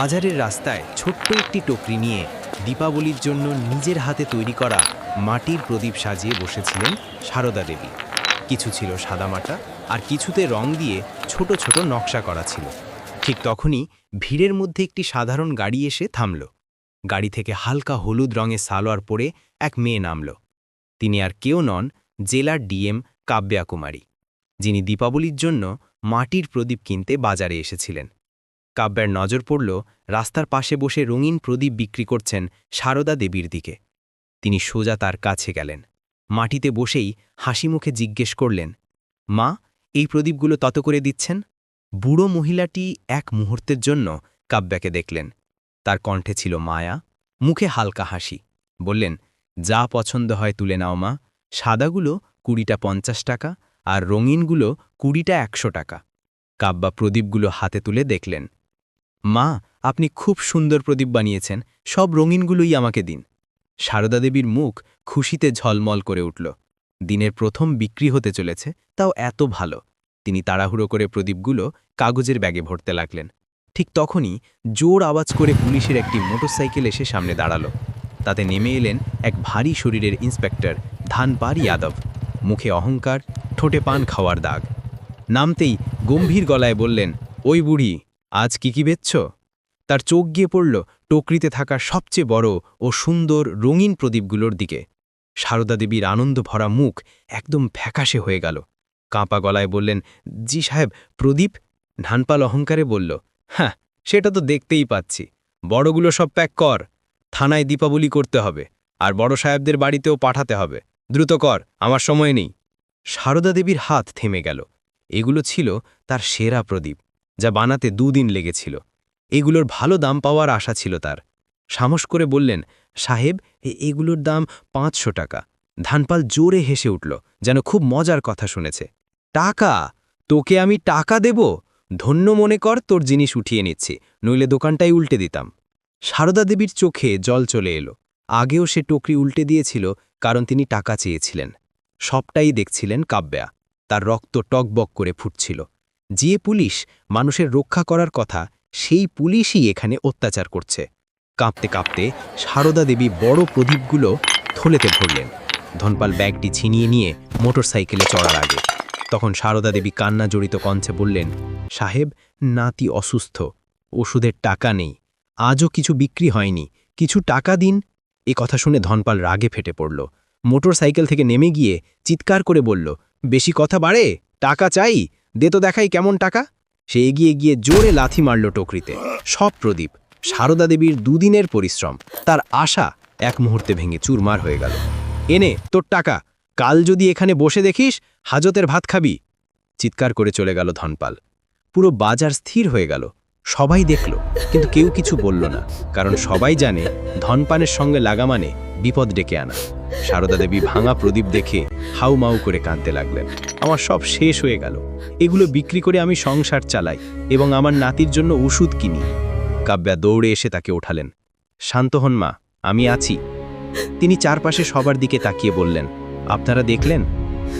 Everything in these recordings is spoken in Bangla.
বাজারের রাস্তায় ছোট্ট একটি টোকরি নিয়ে দীপাবলির জন্য নিজের হাতে তৈরি করা মাটির প্রদীপ সাজিয়ে বসেছিলেন সারদা দেবী। কিছু ছিল সাদামাটা আর কিছুতে রং দিয়ে ছোট ছোট নকশা করা ছিল। ঠিক তখনই ভিড়ের মধ্যে একটি সাধারণ গাড়ি এসে থামল। গাড়ি থেকে হালকা হলুদ রঙের সালোয়ার পরে এক মেয়ে নামল। তিনি আর কেউ নন জেলার ডিএম কাব্যা কুমারী যিনি দীপাবলির জন্য মাটির প্রদীপ কিনতে বাজারে এসেছিলেন। কাব্যার নজর পড়ল রাস্তার পাশে বসে রঙিন প্রদীপ বিক্রি করছেন সারদা দেবীর দিকে। তিনি সোজা তার কাছে গেলেন। মাটিতে বসেই হাসি মুখে জিজ্ঞেস করলেন, মা, এই প্রদীপগুলো তত করে দিচ্ছেন? বুড়ো মহিলাটি এক মুহূর্তের জন্য কাব্যাকে দেখলেন। তার কণ্ঠে ছিল মায়া, মুখে হালকা হাসি। বললেন, যা পছন্দ হয় তুলে নাও মা। সাদাগুলো কুড়িটা পঞ্চাশ টাকা আর রঙিনগুলো কুড়িটা একশো টাকা। কাব্বা প্রদীপগুলো হাতে তুলে দেখলেন। মা, আপনি খুব সুন্দর প্রদীপ বানিয়েছেন, সব রঙিনগুলোই আমাকে দিন। সারদা দেবীর মুখ খুশিতে ঝলমল করে উঠল। দিনের প্রথম বিক্রি হতে চলেছে, তাও এত ভালো। তিনি তাড়াহুড়ো করে প্রদীপগুলো কাগজের ব্যাগে ভরতে লাগলেন। ঠিক তখনই জোর আওয়াজ করে পুলিশের একটি মোটরসাইকেল এসে সামনে দাঁড়াল। তাতে নেমে এলেন এক ভারী শরীরের ইন্সপেক্টর ধানপার যাদব। মুখে অহংকার, ঠোঁটে পান খাওয়ার দাগ। নামতেই গম্ভীর গলায় বললেন, ওই বুড়ি আজ কি কি বেচছ? তার চোখ গিয়ে পড়ল টোকরিতে থাকা সবচেয়ে বড় ও সুন্দর রঙিন প্রদীপগুলোর দিকে। সারদা দেবীর আনন্দ ভরা মুখ একদম ফ্যাকাশে হয়ে গেল। কাঁপা গলায় বললেন, জি সাহেব, প্রদীপ? ধানপাল অহংকারে বলল হ্যাঁ সেটা তো দেখতেই পাচ্ছি। বড়গুলো সব প্যাক কর। থানায় দীপাবলি করতে হবে আর বড় সাহেবদের বাড়িতেও পাঠাতে হবে। দ্রুত কর, আমার সময় নেই। সারদা দেবীর হাত থেমে গেল। এগুলো ছিল তার সেরা প্রদীপ। যা বানাতে দুদিন লেগেছিল। এগুলোর ভালো দাম পাওয়ার আশা ছিল তার। সামস করে বললেন, সাহেব এগুলোর দাম পাঁচশো টাকা। ধানপাল জোরে হেসে উঠল, যেন খুব মজার কথা শুনেছে। টাকা? তোকে আমি টাকা দেব? ধন্য মনে কর, তোর জিনিস উঠিয়ে নিচ্ছি, নইলে দোকানটাই উল্টে দিতাম। সারদা দেবীর চোখে জল চলে এলো। আগেও সে টোকরি উল্টে দিয়েছিল, কারণ তিনি টাকা চেয়েছিলেন। সবটাই দেখছিলেন কাব্যা। তার রক্ত টকবক করে ফুটছিল। যে পুলিশ মানুষের রক্ষা করার কথা, সেই পুলিশই এখানে অত্যাচার করছে। কাঁপতে কাঁপতে সারদা দেবী বড় প্রদীপগুলো থলেতে ভরলেন। ধনপাল ব্যাগটি ছিনিয়ে নিয়ে মোটরসাইকেলে চড়ার আগে। তখন সারদা দেবী কান্না জড়িত কঞ্চে বললেন, সাহেব, নাতি অসুস্থ, ওষুধের টাকা নেই, আজও কিছু বিক্রি হয়নি, কিছু টাকা দিন? এ কথা শুনে ধনপাল রাগে ফেটে পড়ল। মোটরসাইকেল থেকে নেমে গিয়ে চিৎকার করে বলল, বেশি কথা বাড়ে, টাকা চাই দে তো দেখাই কেমন টাকা। সে এগিয়ে গিয়ে জোরে লাথি মারল টোকরিতে। সব প্রদীপ, সারদা দেবীর দুদিনের পরিশ্রম, তার আশা এক মুহূর্তে ভেঙে চুরমার হয়ে গেল। এনে, তোর টাকা, কাল যদি এখানে বসে দেখিস, হাজতের ভাত খাবি। চিৎকার করে চলে গেল ধনপাল। পুরো বাজার স্থির হয়ে গেল। সবাই দেখল, কিন্তু কেউ কিছু বলল না, কারণ সবাই জানে ধনপানের সঙ্গে লাগা মানে বিপদ ডেকে আনা। সারদা দেবী ভাঙা প্রদীপ দেখে হাউ মাউ করে কাঁদতে লাগলেন। আমার সব শেষ হয়ে গেল। এগুলো বিক্রি করে আমি সংসার চালাই এবং আমার নাতির জন্য ওষুধ কিনি। কাব্যা দৌড়ে এসে তাকে ওঠালেন। শান্ত হন মা, আমি আছি। তিনি চারপাশে সবার দিকে তাকিয়ে বললেন, আপনারা দেখলেন?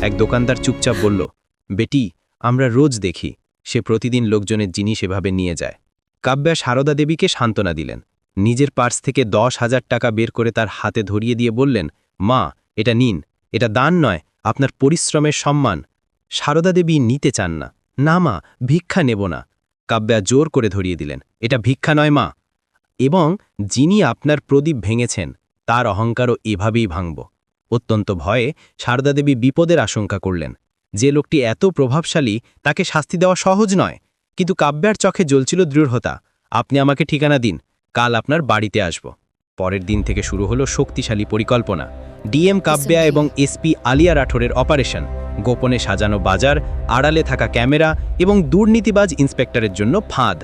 এক দোকানদার চুপচাপ বলল, বেটি, আমরা রোজ দেখি। সে প্রতিদিন লোকজনের জিনিস এভাবে নিয়ে যায়। কাব্যা সারদা দেবীকে সান্ত্বনা দিলেন। নিজের পার্স থেকে দশ হাজার টাকা বের করে তার হাতে ধরিয়ে দিয়ে বললেন মা, এটা নিন। এটা দান নয়, আপনার পরিশ্রমের সম্মান। সারদা দেবী নিতে চান না। না মা, ভিক্ষা নেব না। কাব্যা জোর করে ধরিয়ে দিলেন। এটা ভিক্ষা নয় মা। এবং যিনি আপনার প্রদীপ ভেঙেছেন, তার অহংকারও এভাবেই ভাঙব। অত্যন্ত ভয়ে সারদা দেবী বিপদের আশঙ্কা করলেন। যে লোকটি এত প্রভাবশালী, তাকে শাস্তি দেওয়া সহজ নয়। কিন্তু কাব্যার চোখে জ্বলছিল দৃঢ়তা। আপনি আমাকে ঠিকানা দিন, কাল আপনার বাড়িতে আসব। পরের দিন থেকে শুরু হলো শক্তিশালী পরিকল্পনা। ডিএম কাব্যা এবং এসপি আলিয়া রাঠোরের অপারেশন। গোপনে সাজানো বাজার আড়ালে থাকা ক্যামেরা এবং দুর্নীতিবাজ ইন্সপেক্টরের জন্য ফাঁদ।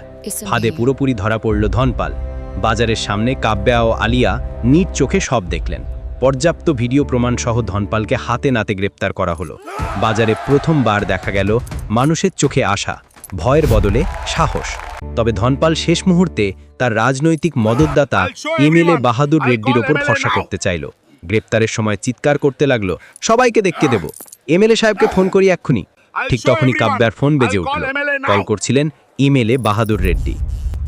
ফাঁদে পুরোপুরি ধরা পড়ল ধনপাল। বাজারের সামনে কাব্যা ও আলিয়া নিট চোখে সব দেখলেন। পর্যাপ্ত ভিডিও প্রমাণ সহ ধনপালকে হাতে নাতে গ্রেপ্তার করা হলো। বাজারে প্রথমবার দেখা গেল মানুষের চোখে আসা ভয়ের বদলে সাহস। তবে ধনপাল শেষ মুহূর্তে তার রাজনৈতিক মদতদাতা এমএলএ বাহাদুর রেড্ডির ওপর ভরসা করতে চাইল। গ্রেপ্তারের সময় চিৎকার করতে লাগল। সবাইকে দেখতে দেব। এমএলএ সাহেবকে ফোন করি এক্ষুনি। ঠিক তখনই কাব্যার ফোন বেজে উঠল। কল করছিলেন ইমেলে বাহাদুর রেড্ডি।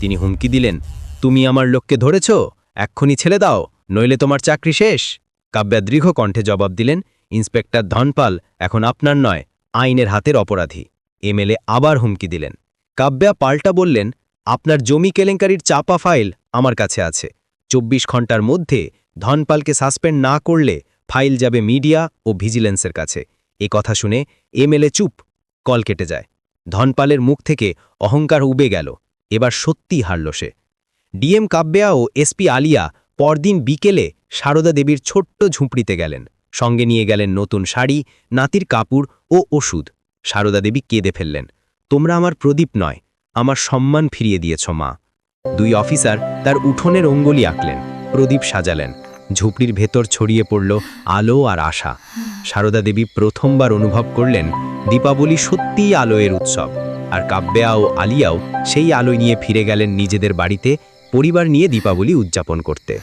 তিনি হুমকি দিলেন তুমি আমার লোককে ধরেছ? এক্ষুনি ছেড়ে দাও নইলে তোমার চাকরি শেষ। কাব্যা দৃঢ় কণ্ঠে জবাব দিলেন ইন্সপেক্টর ধনপাল এখন আপনার নয় আইনের হাতের অপরাধী। এমএলএ আবার হুমকি দিলেন। কাব্যা পাল্টা বললেন আপনার জমি কেলেঙ্কারির চাপা ফাইল আমার কাছে আছে। চব্বিশ ঘণ্টার মধ্যে ধনপালকে সাসপেন্ড না করলে ফাইল যাবে মিডিয়া ও ভিজিলেন্সের কাছে। এ কথা শুনে এমএলএ চুপ, কল কেটে যায়। ধনপালের মুখ থেকে অহংকার উবে গেল, এবার সত্যি হারল সে। ডিএম কাব্যা ও এসপি আলিয়া পরদিন বিকেলে সারদা দেবীর ছোট্ট ঝুঁপড়িতে গেলেন। সঙ্গে নিয়ে গেলেন নতুন শাড়ি, নাতির কাপড় ও ওষুধ। সারদা দেবী কেঁদে ফেললেন, তোমরা আমার প্রদীপ নয়, আমার সম্মান ফিরিয়ে দিয়েছ মা। দুই অফিসার তার উঠোনের অঙ্গলি আঁকলেন, প্রদীপ সাজালেন। ঝুপড়ির ভেতর ছড়িয়ে পড়ল আলো আর আশা। সারদা দেবী প্রথমবার অনুভব করলেন দীপাবলি সত্যিই আলোয়ের উৎসব, আর কাব্যা ও আলিয়াও সেই আলোয় নিয়ে ফিরে গেলেন নিজেদের বাড়িতে, পরিবার নিয়ে দীপাবলি উদযাপন করতে।